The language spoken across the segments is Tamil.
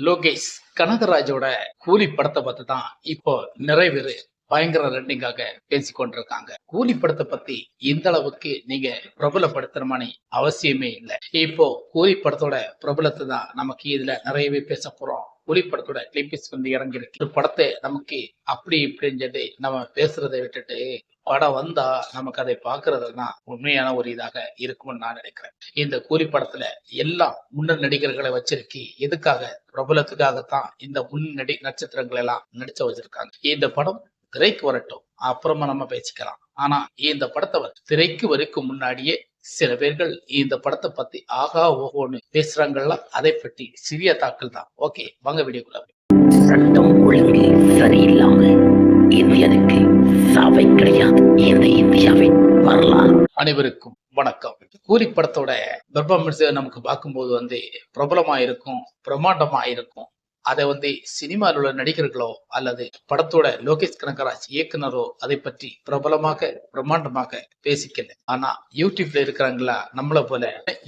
லோகேஷ் கனகராஜோட கூலி படத்தை பத்தி தான் இப்போ நிறைவேறு பயங்கர ரெண்டிங்காக பேசி கொண்டிருக்காங்க கூலி படத்தை பத்தி இந்த அளவுக்கு நீங்க பிரபலப்படுத்துறமான அவசியமே இல்லை. இப்போ கூலி படத்தோட பிரபலத்தை தான் நமக்கு இதுல நிறையவே பேச போறோம் கூலி படத்தோட வந்து இறங்கியிருக்கு ஒரு படத்தை நமக்கு அப்படி இப்படின்னு சொல்லி நம்ம பேசுறதை விட்டுட்டு படம் வந்தா நமக்கு அதை பாக்குறது உண்மையான ஒரு இதாக இருக்கும்னு நான் நினைக்கிறேன். இந்த கூலி படத்துல எல்லா முன்னர் நடிகர்களை வச்சிருக்கி எதுக்காக? பிரபலத்துக்காகத்தான் இந்த முன் நடி நட்சத்திரங்கள் எல்லாம் நடிச்ச வச்சிருக்காங்க. இந்த படம் திரைக்கு வரட்டும். அப்புறமா நம்ம பேசிக்கலாம். ஆனா இந்த படத்தை திரைக்கு வரைக்கும் முன்னாடியே சில பேர்கள் இந்த படத்தை பத்தி ஆகா ஓஹோன்னு பேசுறாங்கல்ல அதை பற்றி சிறிய தாக்கல் தான். ஓகே வாங்க வீடியோக்குள்ள சட்டம் ஒழுங்கு சரியில்லாம இந்தியனுக்கு சாவை கிடையாது. இந்த இந்தியாவின் வரலாறு. அனைவருக்கும் வணக்கம். கூலி படத்தோட பெர்ஃபார்மன்ஸ் நமக்கு பார்க்கும்போது வந்து பிரபலமா இருக்கும் பிரம்மாண்டமா இருக்கும் அதை வந்து சினிமாவில் உள்ள நடிகர்களோ அல்லது படத்தோட லோகேஷ் கனகராஜ் இயக்குனரோ அதை பற்றி பிரபலமாக பிரம்மாண்டமாக பேசிக்கல. ஆனா யூடியூப்ல இருக்கிறாங்களா? நம்மள போல.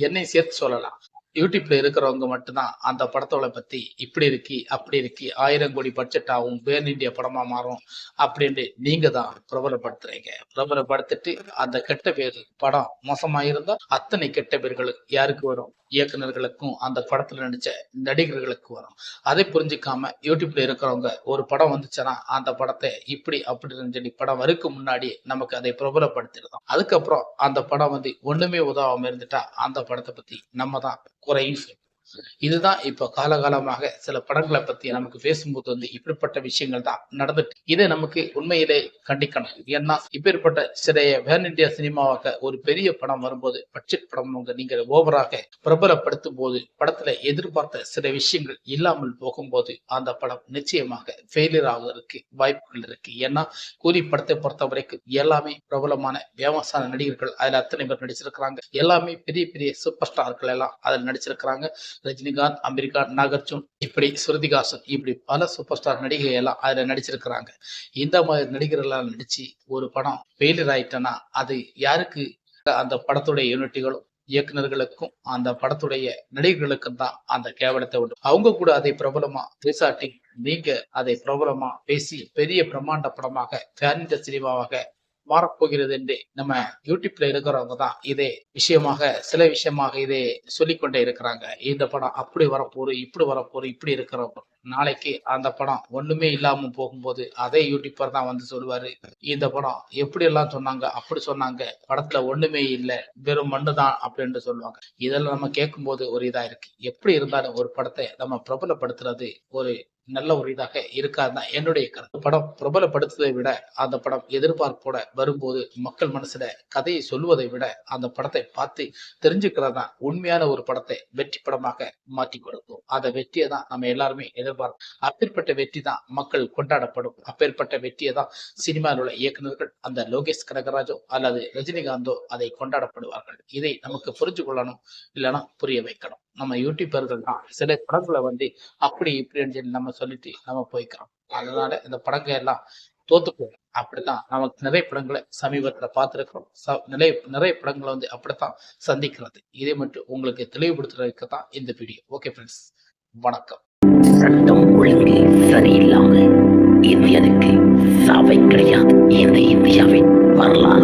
என்னை சேர்த்து சொல்லலாம். யூடியூப்ல இருக்கிறவங்க மட்டும்தான் அந்த படத்தோட பத்தி இப்படி இருக்கு அப்படி இருக்கு ஆயிரம் கோடி பட்ஜெட் ஆகும் பேன் இந்தியா படமா மாறும் அப்படின்னு நீங்க தான் பிரபலப்படுத்துறீங்க. பிரபலப்படுத்திட்டு அந்த கெட்ட பேர் படம் மோசமா இருந்தா அத்தனை கெட்ட பேர்கள் யாருக்கு வரும்? இயக்குனர்களுக்கும் அந்த படத்துல நடிச்ச நடிகர்களுக்கு வரும். அதை புரிஞ்சுக்காம யூடியூப்ல இருக்கிறவங்க ஒரு படம் வந்துச்சுன்னா அந்த படத்தை இப்படி அப்படின்னு சொல்லி படம் வரைக்கும் முன்னாடி நமக்கு அதை பிரபலப்படுத்திருந்தோம் அதுக்கப்புறம் அந்த படம் வந்து ஒண்ணுமே உதவாம இருந்துட்டா அந்த படத்தை பத்தி நம்ம தான் Coreia, enfim. இதுதான் இப்ப காலகாலமாக சில படங்களை பத்தி நமக்கு பேசும்போது வந்து இப்படிப்பட்ட விஷயங்கள் தான் நடந்துட்டு இதை நமக்கு உண்மையிலே கண்டிக்கணும். ஏன்னா இப்பேற்பட்ட சிறைய வேன் இந்தியா சினிமாவாக ஒரு பெரிய படம் வரும்போது பட்ஜெட் படம் நீங்க ஓவராக பிரபலப்படுத்தும் போது படத்துல எதிர்பார்த்த சில விஷயங்கள் இல்லாமல் போகும்போது அந்த படம் நிச்சயமாக ஃபெயிலியர் ஆகுவதற்கு வாய்ப்புகள் இருக்கு. ஏன்னா கூலி படத்தை பொறுத்த வரைக்கும் எல்லாமே பிரபலமான வியாபார நடிகர்கள் அதுல அத்தனை பேர் நடிச்சிருக்கிறாங்க. எல்லாமே பெரிய பெரிய சூப்பர் ஸ்டார்கள் எல்லாம் அதில் நடிச்சிருக்கிறாங்க. ரஜினிகாந்த் அமெரிக்கா நாகார்ஜுன் இப்படி ஸ்ருதிகாசன் இப்படி பல சூப்பர் ஸ்டார் நடிகை எல்லாம் அதுல நடிச்சிருக்கிறாங்க. இந்த மாதிரி நடிகர்களால் நடிச்சு ஒரு படம் ஃபெயிலியர் ஆயிட்டனா அது யாருக்கு? அந்த படத்துடைய யூனிட்டுகளும் இயக்குனர்களுக்கும் அந்த படத்துடைய நடிகர்களுக்கும் தான் அந்த கேவலத்தை உண்டு. அவங்க கூட அதை பிரபலமா ரீசார்டிங் நீங்க அதை பிரபலமா பேசி பெரிய பிரம்மாண்ட படமாக ஃபேனிட சினிமாவாக மாறப்போகிறது என்று நம்ம யூடியூப்ல இருக்கிறவங்க தான் இதே விஷயமாக சில விஷயமாக இதே சொல்லிக்கொண்டே இருக்கிறாங்க. இந்த படம் அப்படி வரப்போகுது இப்படி வரப்போகுது இப்படி இருக்கிறப்போ நாளைக்கு அந்த படம் ஒண்ணுமே இல்லாம போகும்போது அதே யூடியூபர் தான் வந்து சொல்லுவாரு இந்த படம் எப்படி எல்லாம் சொன்னாங்க அப்படி சொன்னாங்க படத்துல ஒண்ணுமே இல்லை வெறும் மண்ணு தான் அப்படின்னு சொல்லுவாங்க. இதெல்லாம் நம்ம கேட்கும்போது ஒரு இதா இருக்கு. எப்படி இருந்தாலும் ஒரு படத்தை நம்ம பிரபலப்படுத்துறது ஒரு நல்ல ஒரு இதாக இருக்காதுதான். என்னுடைய கருத்து. படம் பிரபலப்படுத்துவதை விட அந்த படம் எதிர்பார்ப்போட வரும்போது மக்கள் மனசுல கதையை சொல்லுவதை விட அந்த படத்தை பார்த்து தெரிஞ்சுக்கிறதா உண்மையான ஒரு படத்தை வெற்றி படமாக மாற்றி கொடுக்கும். அந்த வெற்றியை தான் நம்ம எல்லாருமே எதிர்பார்க்கும் அப்பேற்பட்ட வெற்றி தான் மக்கள் கொண்டாடப்படும். அப்பேற்பட்ட வெற்றியை தான் சினிமாவில் உள்ள இயக்குநர்கள் அந்த லோகேஷ் கனகராஜோ அல்லது ரஜினிகாந்தோ அதை கொண்டாடப்படுவார்கள். இதை நமக்கு புரிஞ்சு கொள்ளணும் இல்லைன்னா புரிய வைக்கணும். நம்ம யூடியூபர்கள் தான். சில படங்களை வந்து அப்படி இப்படின்னு சொல்லி நம்ம சொல்லிட்டு நம்ம போய்க்கிறோம். அதனால இந்த படங்கள் எல்லாம் தோத்து போகும் அப்படித்தான் நமக்கு நிறைய படங்களை சமீபத்துல பார்த்துருக்கிறோம். ச- நிறைய நிறைய படங்களை வந்து அப்படித்தான் சந்திக்கிறது. இதை மட்டும் உங்களுக்கு தெளிவுபடுத்துறதுக்கு தான் இந்த வீடியோ. ஓகே ஃப்ரெண்ட்ஸ் வணக்கம். சட்டம் ஒழுங்கு சரியில்லாம இந்தியாவுக்கு சாவை கிடையாது. இந்த இந்தியாவின் வரலாறு.